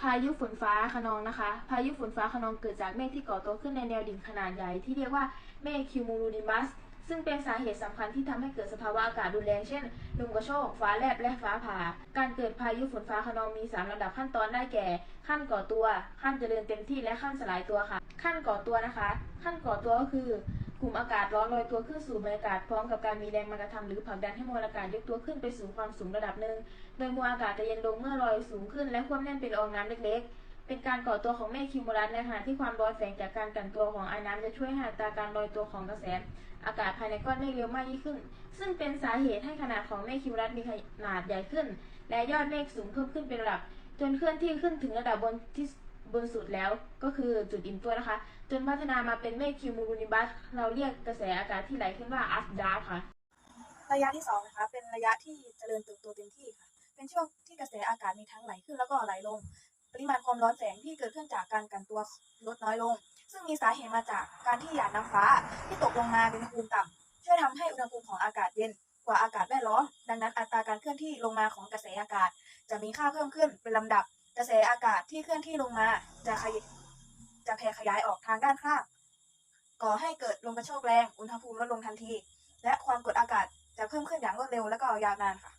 พายุฝนฟ้าคะนองนะคะ พายุฝนฟ้าคะนองเกิดจากเมฆที่ก่อตัวขึ้นในแนวดิ่งขนาดใหญ่ที่เรียกว่าเมฆคิวมูลูนิมัส ซึ่งเป็นสาเหตุสำคัญที่ทำให้เกิดสภาวะอากาศรุนแรงเช่น ลมกระโชก ฟ้าแลบ และฟ้าผ่า การเกิดพายุฝนฟ้าคะนองมี3ลำดับขั้นตอนได้แก่ ขั้นก่อตัว ขั้นเจริญเต็มที่ และขั้นสลายตัวค่ะ ขั้นก่อตัวนะคะ ขั้นก่อตัวก็คือ กลุ่มอากาศร้อนลอยตัวขึ้นสู่บรรยากาศพร้อมกับการมีแรงมากระทำหรือผลักดันให้มวลอากาศยกตัวขึ้นไปสู่ความสูงระดับหนึ่งโดยมวลอากาศจะเย็นลงเมื่อลอยสูงขึ้น และควบแน่นเป็นองน้ำเล็กๆ เป็นการก่อตัวของเมฆคิวมูลัสในขณะที่ความร้อนแฝงจากการกันตัวของไอ้น้ำจะช่วยให้อัตราการลอยตัวของกระแส อากาศภายในก้อนเมฆเร็วมากยิ่งขึ้น ซึ่งเป็นสาเหตุให้ขนาดของเมฆคิวมูลัสมีขนาดใหญ่ขึ้น และยอดเมฆสูงเพิ่มขึ้นเป็นระดับ จนเคลื่อนที่ขึ้นถึงระดับบนที่ บนสุดแล้วก็คือจุดอิ่มตัวนะคะ จนพัฒนามาเป็นเมฆคิวมูลูนิบัสเราเรียกกระแสอากาศที่ไหลขึ้นว่าอัฟดาค่ะ ระยะที่สองนะคะเป็นระยะที่เจริญเติบโตเต็มที่ค่ะ เป็นช่วงที่กระแสอากาศมีทั้งไหลขึ้นแล้วก็ไหลลง ปริมาณความร้อนแสงที่เกิดขึ้นจากการกันตัวลดน้อยลง ซึ่งมีสาเหตุมาจากการที่หยาดน้ำฟ้าที่ตกลงมาเป็นอุณหภูมิต่ำช่วยทำให้อุณหภูมิของอากาศเย็นกว่าอากาศแวดล้อม ดังนั้นอัตราการเคลื่อนที่ลงมาของกระแสอากาศ จะมีค่าเพิ่มขึ้นเป็นลำดับ กระแสอากาศที่เคลื่อนที่ลงมา จะขยจะแผ่ขยายออกทางด้านข้างก่อให้เกิดลมกระโชกแรง อุณหภูมิลดลงทันที และความกดอากาศจะเพิ่มขึ้นอย่างรวดเร็วและก็ยาวนานค่ะ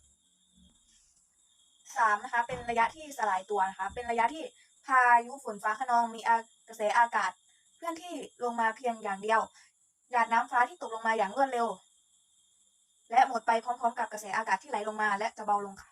สามนะคะเป็นระยะที่สลายตัวนะคะเป็นระยะที่พายุฝนฟ้าคะนองมีกระแสอากาศเคลื่อนที่ลงมาเพียงอย่างเดียวหยาดน้ำฟ้าที่ตกลงมาอย่างรวดเร็ว และหมดไปพร้อมๆ กับกระแสอากาศที่ไหลลงมา และจะเบาลงค่ะ